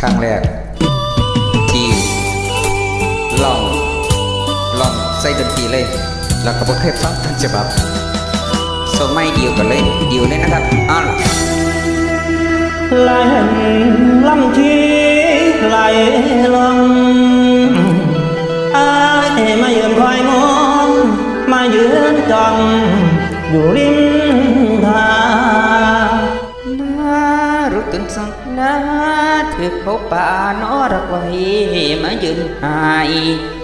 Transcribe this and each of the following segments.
ครั้งแรก ที่ลองลองใส่ดนตรีเลย แล้วก็บ่เคยฟังทั้งฉบับสมัยเดียวกันเลยเดียวเลยนะครับอ้าวไหลลำทีไหลลง เขาป่านอรักไว้มายืนหาย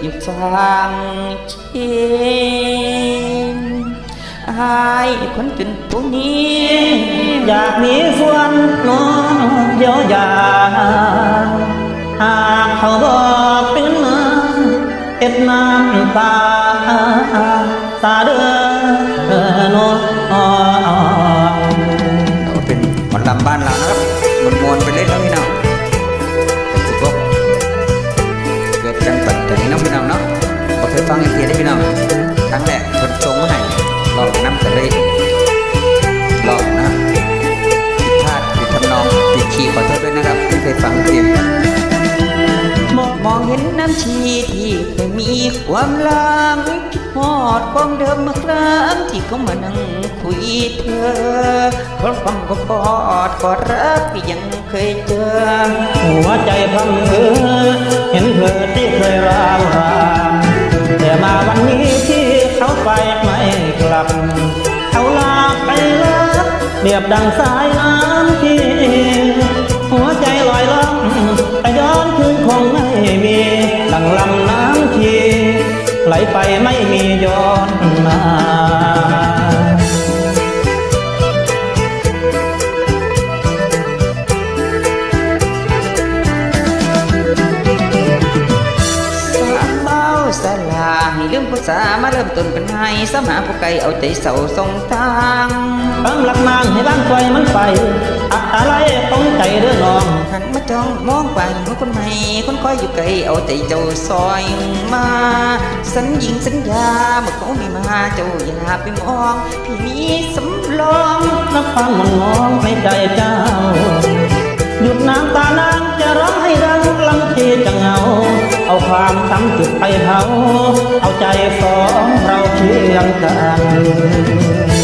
อยู่ฟังเชียงอายคนจนผู้นี้อยากมีส่วนน้องเดียวยาหากเขาบอกเป็นมาเอ็ดน้ำตาตาเด้อน้องเราเป็นหมอลำบ้านเรานะครับมันมวนๆไปเลยนะพี่น้ บ่เคยฟังอีกทีได้พี่น้องครั้งแรกคนชงมาให้ลองน้ำกันเลยลองนะผิดพลาดผิดทำนองผิดคีย์ขอโทษด้วยนะครับไม่เคยฟังเสียงมองเห็นน้ำชีที่เคยมีความลังคิดฮอดความเดิมเมื่อครั้งที่เขามานั่งคุยเธอคนฟังก็กอดกอดรักที่ยังเคยเจอหัวใจพำเธอเห็นเธอ รียบดังสายน้ำที่หัวใจลอยล่องแต่ย้อนคืนคงไม่มี ดังลำน้ำทีไหลไปไม่มีย้อนมา เริ่มต้นกันให้สมหาผู้ไกลเอาใจเสาทรงทางตามหลักนางให้บ้านปล่อยมันไปอะอะไรต้องใจเด้อน้องหันมาจ้องมองไปเมื่อคนใหม่คนคอยอยู่ไกลเอาใจเจ้าซอยมา สัญญิงสัญญาเมื่อเขาไม่มาเจ้าอย่าไปมองพี่มีสำรองนับฟังมันมองในใจเจ้าหยุดน้ำตานางจะร้องให้ดังลำทีจะเหงา เอาความช้ำจุดไปเผาเอาใจสอง เราเคียงกัน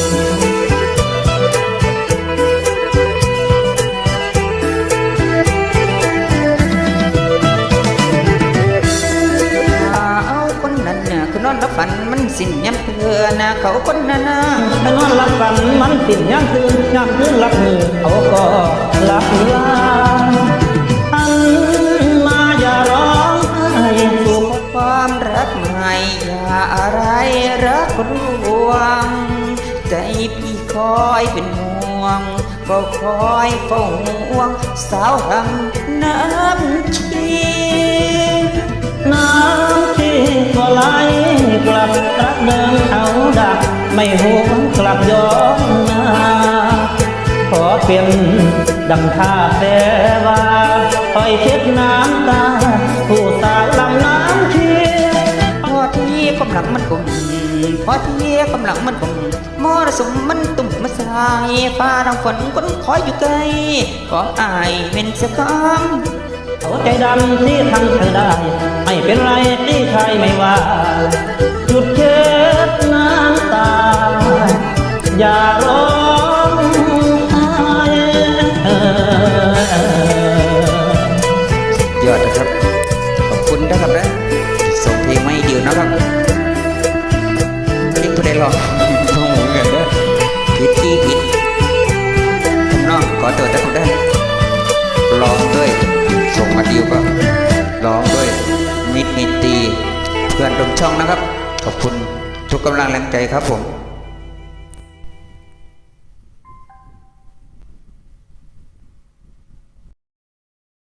เอาคนนั้นน่ะคือนอนรับฝันมันสิ้นย้ำเถื่อนะเขาคนนั้นน่ะไปนอนหลับกันมันติดย่างคืนย่างคืนรับมือเขาก็หลับลา อะไรรักรวง ใจพี่คอยเป็นห่วงก็คอยเฝ้าห่วง สาวรำน้ำชีน้ำที่ก็ไหลกลับรักเดิมเอาดัก ไม่หวนกลับย้อนมาขอเปลี่ยนดังท่าแต่ว่าคอยเช็ดน้ำตา ผู้สาวลำน้ำำลังมันกลมพอที่กำลังมันกลมมรสุมมันตุ่มมาสายฟ้ารังฝนคนคอยอยู่ไกลขออายเป็นสักคำเอาใจดำที่ทำเธอได้ ไม่เป็นไรที่ใครไม่ว่า จุดเช็ดน้ำตา อย่าร้อง เพลงผู้ใดลอกต้องหมุนกันเด้อผิดที่ผิดผมน้องขอตัวแต่ผมได้ร้องด้วย ส่งมาเดียวก็ร้องด้วยมิดมิตีเพื่อนร่วมช่องนะครับ ขอบคุณทุกกำลังแรงใจครับผม